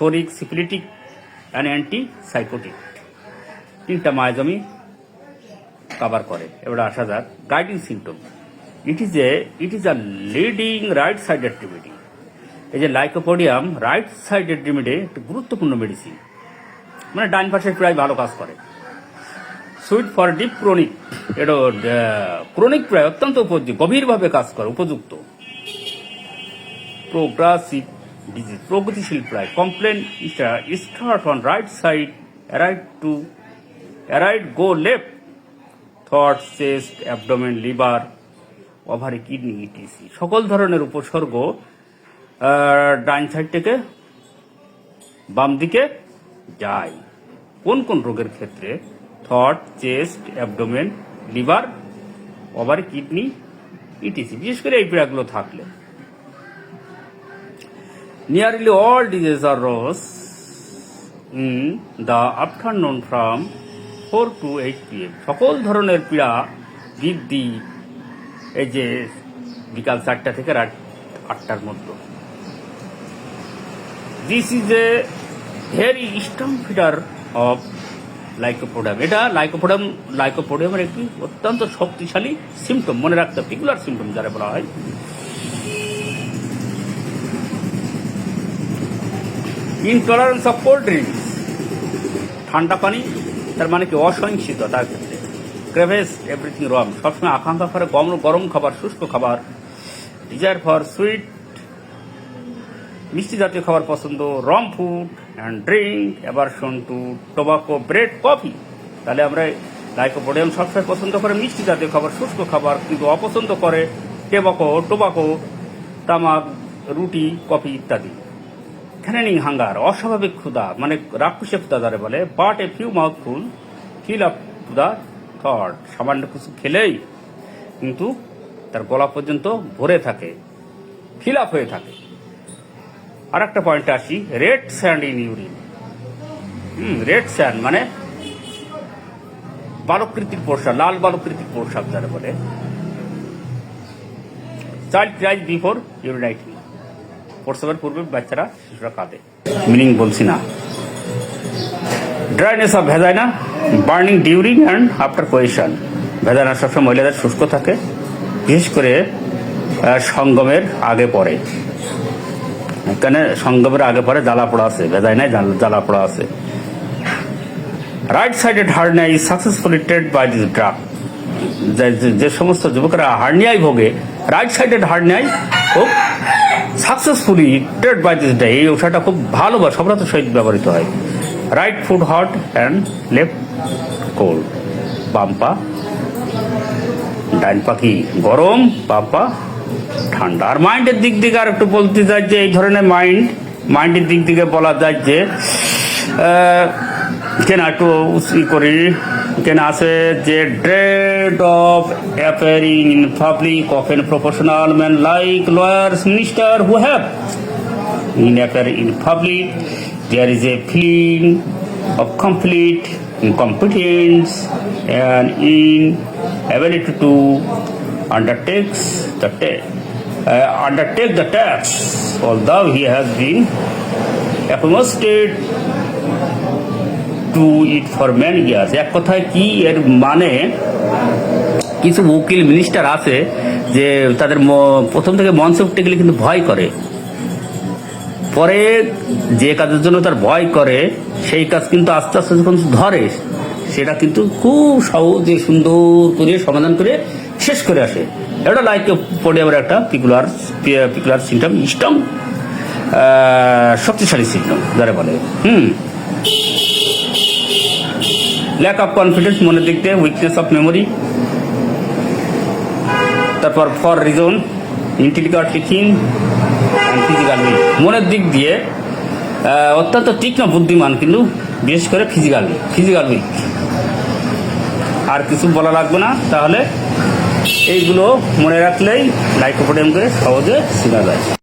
সরিক syphilitic and antipsychotic তিনটা মায়াজমি cover করে এবার আসা যাক guiding symptom it is a it is a leading right side activity এই যে লাইকোপোডিয়াম রাইট সাইড অ্যাক্টিভিটি একটা গুরুত্বপূর্ণ মেডিসিন মানে ডাইন পাশে প্রায় ভালো কাজ করে সুইট ফর ডিপ ক্রনিক এটা ক্রনিক প্রায় অত্যন্ত উপযোগী গভীরভাবে কাজ করে উপযুক্ত প্রোগ্রাসিভ ডিজিজ প্রগতিশীল প্রায় complain start on right side arise to arise go left thought chest abdomen liver ovary kidney etc সকল ধরনের উপসর্গ ডাইন সাইড থেকে বাম দিকে যায় কোন কোন রোগের ক্ষেত্রে thought chest abdomen liver ovary kidney etc বিশেষ করে এই পীড়াগুলো থাকলে Nearly all diseases arose in the afternoon from 4 to 8 pm. সকল ধরনের পীড়া বৃদ্ধি এই যে বিকাল চারটা থেকে রাত আটটার মধ্যে this is a very strong feeder of lycopodium এটা লাইকোপোডাম লাইকোপোডিয়ামের একটি অত্যন্ত শক্তিশালী সিমটম মনে রাখতে হবে এগুলার সিমটম যারা বলা হয় ইনটলারেন্স অফ কোল্ড ড্রিঙ্কস ঠান্ডা পানি তার মানে কি অসহিংসিত তার ক্ষেত্রে ক্রেভেস এভরিথিং রং সবসময় আকাঙ্ক্ষা করে গরম গরম খাবার শুষ্ক খাবার ডিজায়ার ফর সুইট মিষ্টি জাতীয় খাবার পছন্দ রং food and drink aversion to tobacco bread coffee তাহলে আমরা লাইকোপোডিয়াম সবসময় পছন্দ করে মিষ্টি জাতীয় খাবার শুষ্ক খাবার কিন্তু অপছন্দ করে টেবাকো টোবাকো তামাক রুটি কফি ইত্যাদি থ্রেনিং হাঙ্গার অস্বাভাবিক ক্ষুধা মানে রাক্ষসে ক্ষুধা যারে বলে but a few mouthful fill up ক্ষুধা থট সামান্য কিছু খেলেই কিন্তু তার গলা পর্যন্ত ভরে থাকে ফিল আপ হয়ে থাকে আর একটা পয়েন্ট আসি red sand in urine hmm red sand মানে বালকৃতিক পোশাক লাল বালকৃতিক পোশাক যারা বলে চাইল্ড ক্রাইজ বিফোর ইউরিনাইটিং প্রসবের পূর্বে বাচ্চারা শিশুরা কাঁদে মিনিং বলছি না dryness of vagina burning during and after coition vagina সবসময় মহিলাদের শুষ্ক থাকে বিশেষ করে সঙ্গমের আগে পরে এখানে সঙ্গমের আগে পরে জ্বালা পোড়া আছে ভেজাইনায় জ্বালা পোড়া আছে right sided hernia is successfully treated by this drug যে সমস্ত যুবকরা হার্নিয়ায় ভোগে রাইট সাইডেড হার্নিয়ায় খুব successfully treated by this day এই ওষাটা খুব ভালো বা সফলতার সহিত ব্যবহৃত হয় right foot hot and left cold Pampa ডাইন পাখি গরম বাম্পা ঠান্ডা আর মাইন্ডের দিক থেকে আর একটু বলতে চাই যে এই ধরনের মাইন্ড মাইন্ডের দিক থেকে বলা যায় যে কেনা একটু করি Can say the dread of appearing in public, often professional men like lawyers, ministers who have never in public, there is a feeling of complete incompetence and inability to undertake the uh, task, although he has been apostate do it for many years এক কথায় কি এর মানে কিছু উকিল minister আছে যে তাদের প্রথম থেকে মঞ্চে উঠতে গেলে কিন্তু ভয় করে পরে যে কাজের জন্য তার ভয় করে সেই কাজ কিন্তু আস্তে আস্তে যখন ধরে সেটা কিন্তু খুব সহজে সুন্দর করে সমাধান করে শেষ করে আসে এটা লাইক পড়ে আবার একটা পিকুলার পিকুলার সিস্টেম স্টম শক্তিশালী সিস্টেম যারা বলে হুম ল্যাক অফ কনফিডেন্স মনের দিক দিয়ে উইকনেস অফ মেমোরি তারপর for reason intelligent teaching physical মনের দিক দিয়ে অত্যন্ত তীক্ষ্ণ বুদ্ধিমান কিন্তু বিশেষ করে ফিজিক্যাল ফিজিক্যাল উইক আর কিছু বলা লাগবে না তাহলে এইগুলো মনে রাখলেই লাইফ সহজে শেখা যায়